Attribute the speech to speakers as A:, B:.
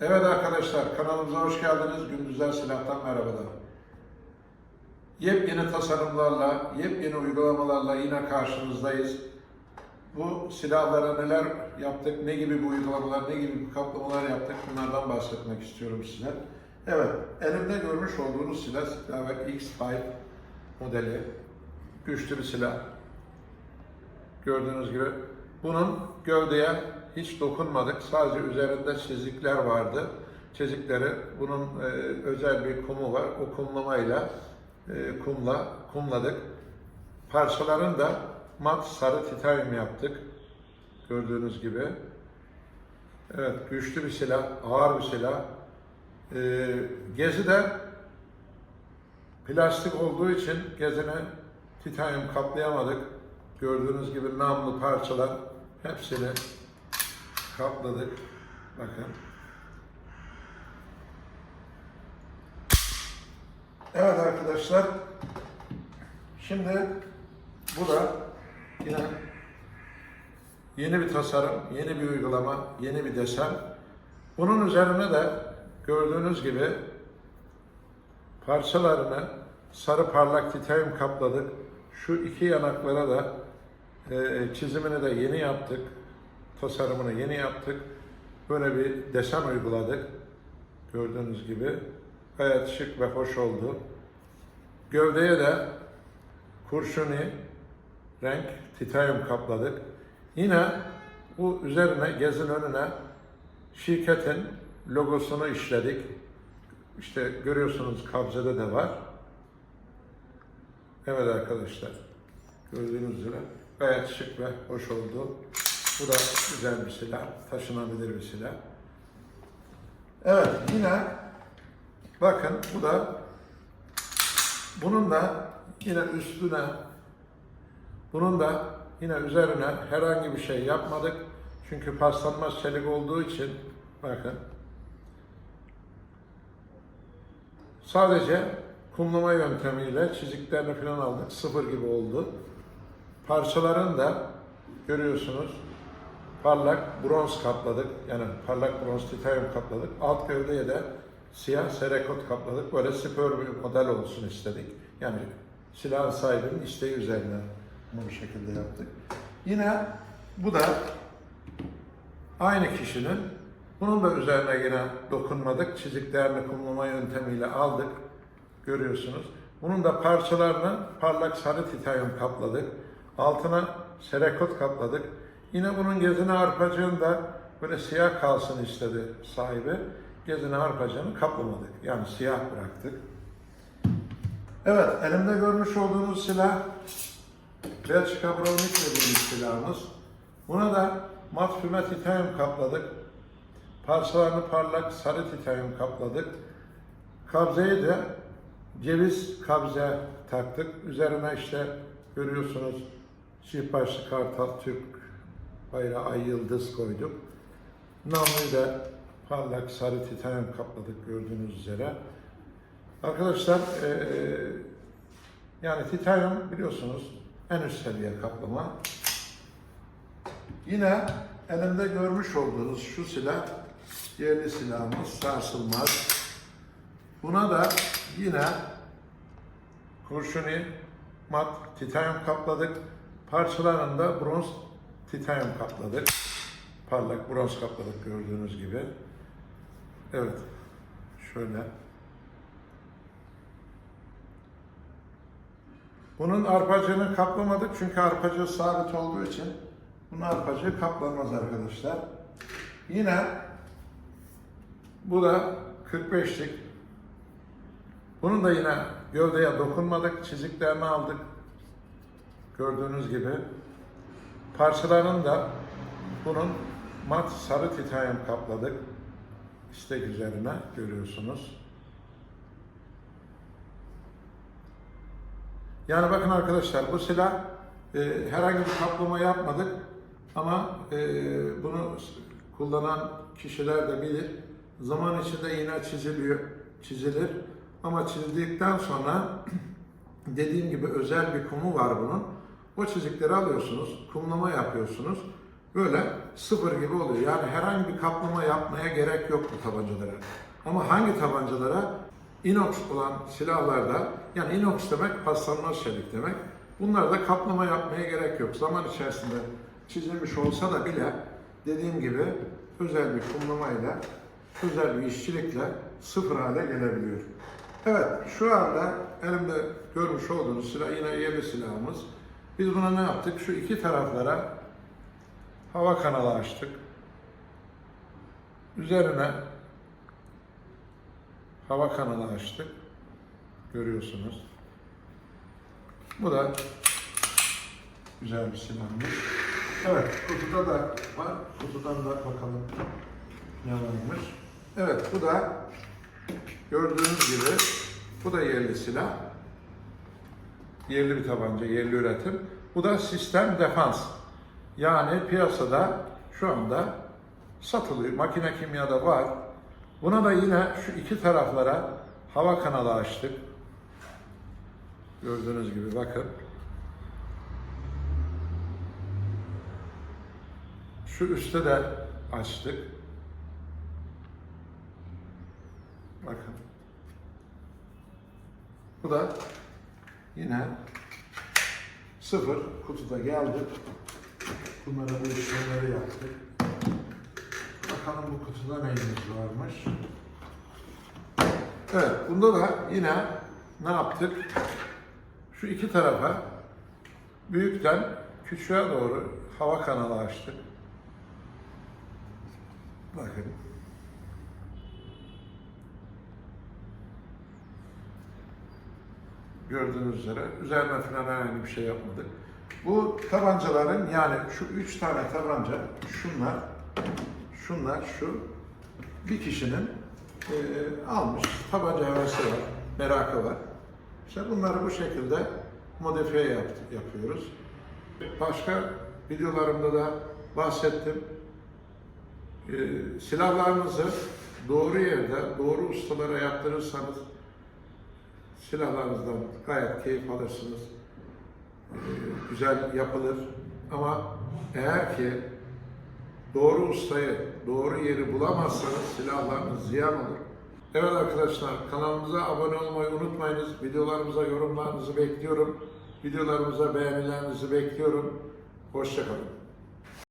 A: Evet arkadaşlar kanalımıza hoş geldiniz. Gündüzler Silah'tan merhabalar. Yepyeni tasarımlarla, yepyeni uygulamalarla yine karşınızdayız. Bu silahlara neler yaptık, ne gibi bu uygulamalar, ne gibi kaplamalar yaptık bunlardan bahsetmek istiyorum size. Evet, elimde görmüş olduğunuz silah Silahver X5 modeli. Güçlü bir silah. Gördüğünüz gibi bunun gövdeye hiç dokunmadık. Sadece üzerinde çizikler vardı. Çizikleri bunun e, özel bir kumu var. O kumlamayla e, kumla kumladık. Parçaların da mat sarı titanyum yaptık. Gördüğünüz gibi. Evet, güçlü bir silah, ağır bir silah. E, gezi de plastik olduğu için gezine titanyum kaplayamadık. Gördüğünüz gibi namlu parçalar hepsini kapladık. Bakın. Evet arkadaşlar. Şimdi bu da yine yeni bir tasarım, yeni bir uygulama, yeni bir desen. Bunun üzerine de gördüğünüz gibi parçalarını sarı parlak titanyum kapladık. Şu iki yanaklara da e, çizimini de yeni yaptık. Tasarımını yeni yaptık. Böyle bir desen uyguladık. Gördüğünüz gibi gayet şık ve hoş oldu. Gövdeye de kurşuni renk titanyum kapladık. Yine bu üzerine gezin önüne şirketin logosunu işledik. İşte görüyorsunuz kabzede de var. Evet arkadaşlar. Gördüğünüz üzere gayet şık ve hoş oldu. Bu da güzel bir silah. Taşınabilir bir silah. Evet yine bakın bu da bunun da yine üstüne bunun da yine üzerine herhangi bir şey yapmadık. Çünkü paslanmaz çelik olduğu için bakın Sadece kumlama yöntemiyle çiziklerini falan aldık. Sıfır gibi oldu. Parçaların da görüyorsunuz parlak bronz kapladık. Yani parlak bronz titanyum kapladık. Alt gövdeye de siyah serekot kapladık. Böyle spor bir model olsun istedik. Yani silahın sahibinin isteği üzerine bu şekilde yaptık. Yine bu da aynı kişinin bunun da üzerine yine dokunmadık. Çiziklerini kumlama yöntemiyle aldık. Görüyorsunuz. Bunun da parçalarını parlak sarı titanyum kapladık. Altına serekot kapladık. Yine bunun gezine arpacığını da böyle siyah kalsın istedi sahibi. Gezine arpacığını kaplamadık. Yani siyah bıraktık. Evet, elimde görmüş olduğunuz silah Belçika Browning dediğimiz silahımız. Buna da mat füme titanyum kapladık. Parçalarını parlak sarı titanyum kapladık. Kabzeyi de ceviz kabze taktık. Üzerine işte görüyorsunuz çift başlı kartal Türk bayrağı ay yıldız koyduk. Namluyu da parlak sarı titanyum kapladık gördüğünüz üzere. Arkadaşlar eee yani titanyum biliyorsunuz en üst seviye kaplama. Yine elimde görmüş olduğunuz şu silah yerli silahımız sarsılmaz. Buna da yine kurşuni mat titanyum kapladık. Parçalarını da bronz titanyum kapladık. Parlak bronz kapladık gördüğünüz gibi. Evet. Şöyle. Bunun arpacığını kaplamadık çünkü arpacığı sabit olduğu için bunun arpacığı kaplanmaz arkadaşlar. Yine bu da 45'lik. Bunun da yine gövdeye dokunmadık. Çiziklerini aldık. Gördüğünüz gibi. Parçalarını bunun mat sarı titanyum kapladık. İstek üzerine görüyorsunuz. Yani bakın arkadaşlar bu silah e, herhangi bir kaplama yapmadık ama e, bunu kullanan kişiler de bilir. Zaman içinde yine çiziliyor, çizilir. Ama çizildikten sonra dediğim gibi özel bir kumu var bunun. O çizikleri alıyorsunuz, kumlama yapıyorsunuz. Böyle sıfır gibi oluyor. Yani herhangi bir kaplama yapmaya gerek yok bu tabancalara. Ama hangi tabancalara? Inox olan silahlarda, yani inox demek paslanmaz çelik demek. Bunlarda kaplama yapmaya gerek yok. Zaman içerisinde çizilmiş olsa da bile dediğim gibi özel bir kumlamayla, özel bir işçilikle sıfır hale gelebiliyor. Evet, şu anda elimde görmüş olduğunuz silah yine yerli silahımız. Biz buna ne yaptık? Şu iki taraflara hava kanalı açtık. Üzerine hava kanalı açtık. Görüyorsunuz. Bu da güzel bir silahmış. Evet, kutuda da var. Kutudan da bakalım ne varmış. Evet, bu da gördüğünüz gibi bu da yerli silah. Yerli bir tabanca, yerli üretim. Bu da sistem defans. Yani piyasada şu anda satılıyor. Makine kimyada var. Buna da yine şu iki taraflara hava kanalı açtık. Gördüğünüz gibi bakın. Şu üstte de açtık. Bakın. Bu da yine sıfır kutuda geldi. Bunlara bu işlemleri yaptık. Bakalım bu kutuda neyimiz varmış. Evet, bunda da yine ne yaptık? Şu iki tarafa büyükten küçüğe doğru hava kanalı açtık. Bakın. Gördüğünüz üzere üzerine falan herhangi bir şey yapmadık. Bu tabancaların yani şu üç tane tabanca, şunlar, şunlar, şu bir kişinin eee, almış tabanca hevesi var, merakı var. İşte bunları bu şekilde modifiye yaptı, yapıyoruz. Başka videolarımda da bahsettim. Eee, silahlarınızı doğru yerde, doğru ustalara yaptırırsanız silahlarınızdan gayet keyif alırsınız. Ee, güzel yapılır. Ama eğer ki doğru ustayı, doğru yeri bulamazsanız silahlarınız ziyan olur. Evet arkadaşlar kanalımıza abone olmayı unutmayınız. Videolarımıza yorumlarınızı bekliyorum. Videolarımıza beğenilerinizi bekliyorum. Hoşçakalın.